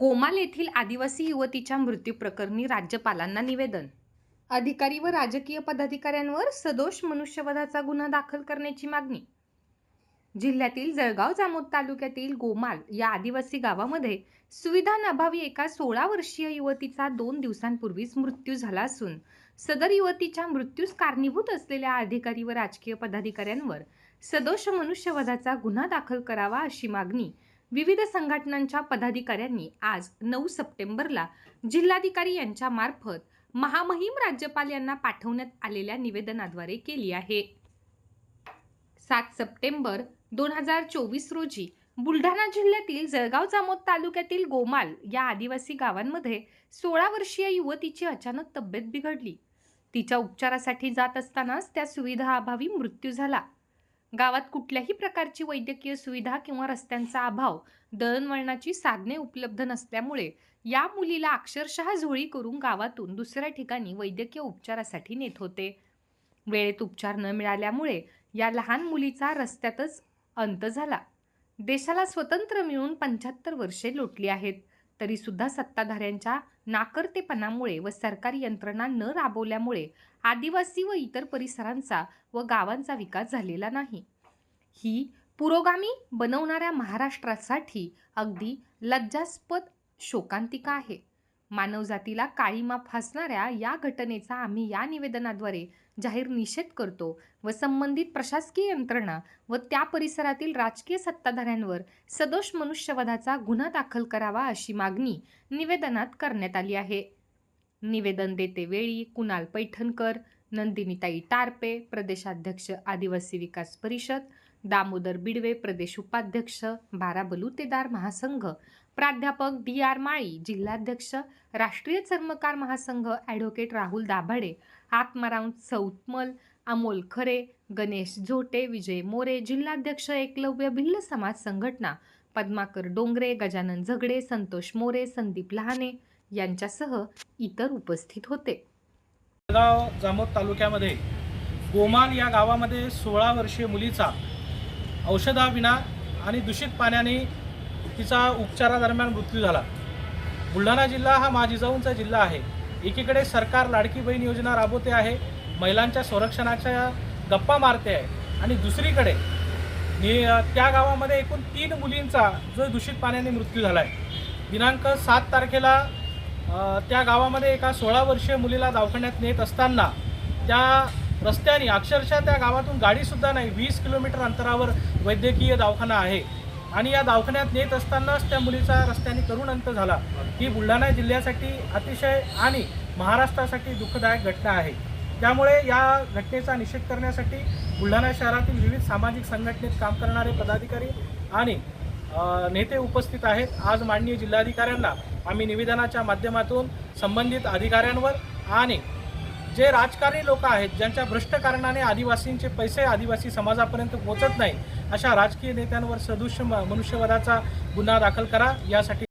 Gomal येथील आदिवासी युवतीच्या मृत्यू प्रकरणी राज्यपालांना निवेदन. अधिकारी व राजकीय पदाधिकाऱ्यांवर सदोष मनुष्यवधाचा गुन्हा दाखल करण्याची मागणी. जिल्ह्यातील जळगाव जामोद तालुक्यातील गोमाल या आदिवासी गावामध्ये सुविधांअभावी एका सोळा वर्षीय युवतीचा दोन दिवसांपूर्वीच मृत्यू झाला असून सदर युवतीच्या मृत्यूस कारणीभूत असलेल्या अधिकारी व राजकीय पदाधिकाऱ्यांवर सदोष मनुष्यवधाचा गुन्हा दाखल करावा अशी मागणी विविध संघटनांच्या पदाधिकाऱ्यांनी आज नऊ सप्टेंबरला जिल्हाधिकारी यांच्या मार्फत महामहिम राज्यपाल यांना पाठवण्यात आलेल्या निवेदनाद्वारे केली आहे. सात सप्टेंबर दोन हजार चोवीस रोजी बुलढाणा जिल्ह्यातील जळगाव जामोद तालुक्यातील गोमाल या आदिवासी गावांमध्ये सोळा वर्षीय युवतीची अचानक तब्येत बिघडली. तिच्या उपचारासाठी जात असतानाच त्या सुविधा अभावी मृत्यू झाला. गावात कुठल्याही प्रकारची वैद्यकीय सुविधा किंवा रस्त्यांचा अभाव दळणवळणाची साधने उपलब्ध नसल्यामुळे या मुलीला अक्षरशः झोळी करून गावातून दुसऱ्या ठिकाणी वैद्यकीय उपचारासाठी नेत होते. वेळेत उपचार न मिळाल्यामुळे या लहान मुलीचा रस्त्यातच अंत झाला. देशाला स्वतंत्र मिळून पंच्याहत्तर वर्षे लोटली आहेत. तरीसुद्धा सत्ताधाऱ्यांच्या नाकर्तेपणामुळे व सरकारी यंत्रणा न राबवल्यामुळे आदिवासी व इतर परिसरांचा व गावांचा विकास झालेला नाही. ही पुरोगामी बनवणाऱ्या महाराष्ट्रासाठी अगदी लज्जास्पद शोकांतिका आहे. मानवजातीला काळीमा फासणाऱ्या या घटनेचा आम्ही या निवेदनाद्वारे जाहीर निषेध करतो व संबंधित प्रशासकीय यंत्रणा व त्या परिसरातील राजकीय सत्ताधाऱ्यांवर सदोष मनुष्यवधाचा गुन्हा दाखल करावा अशी मागणी निवेदनात करण्यात आली आहे. निवेदन देते वेळी कुणाल पैठणकर नंदिनीताई टारपे प्रदेशाध्यक्ष आदिवासी विकास परिषद दामोदर बिडवे प्रदेश उपाध्यक्ष बारा बलुतेदार महासंघ प्राध्यापक डी आर माळी जिल्हाध्यक्ष राष्ट्रीय चर्मकार महासंघ ॲडव्होकेट राहुल दाभाडे आत्माराम चौतमल अमोल खरे गणेश झोटे विजय मोरे जिल्हाध्यक्ष एकलव्य भिल्ल समाज संघटना पद्माकर डोंगरे गजानन झगडे संतोष मोरे संदीप लहाने यांच्यासह इतर उपस्थित होते. जळगाव जामोद तालुक्यामध्ये गोमाल या गावामध्ये सोळा वर्षीय मुलीचा औषधाविना आणि दूषित पाण्याने तिचा उपचारादरम्यान मृत्यू झाला. बुलढाणा जिल्हा हा माझिजाऊंचा जिल्हा आहे. एकीकडे सरकार लाडकी बहीण योजना राबवते आहे महिलांच्या संरक्षणाच्या गप्पा मारते आहे आणि दुसरीकडे नि त्या गावामध्ये एकूण तीन मुलींचा जो दूषित पाण्याने मृत्यू झाला आहे दिनांक सात तारखेला त्या गावामध्ये एका सोळा वर्षीय मुलीला दवाखान्यात नेत असताना त्या रस्त्याने अक्षरशः त्या गावातून गाडीसुद्धा नाही. वीस किलोमीटर अंतरावर वैद्यकीय दवाखाना आहे. आणि या दवाखान्यात नेत असतानाच त्या मुलीचा रस्त्याने करून अंत झाला. ही बुलढाणा जिल्ह्यासाठी अतिशय आणि महाराष्ट्रासाठी दुःखदायक घटना आहे. त्यामुळे या घटनेचा निषेध करण्यासाठी बुलढाणा शहरातील विविध सामाजिक संघटनेत काम करणारे पदाधिकारी आणि नेते उपस्थित आहेत. आज माननीय जिल्हाधिकाऱ्यांना आम्ही निवेदनाच्या माध्यमातून संबंधित अधिकाऱ्यांवर आणि जे राजकारणी लोक आहेत ज्यांच्या भ्रष्ट कारणाने आदिवासींचे पैसे आदिवासी समाजापर्यंत पोहोचत नाही अशा राजकीय नेत्यांवर सदृश मनुष्यवधाचा गुन्हा दाखल करा. यासाठी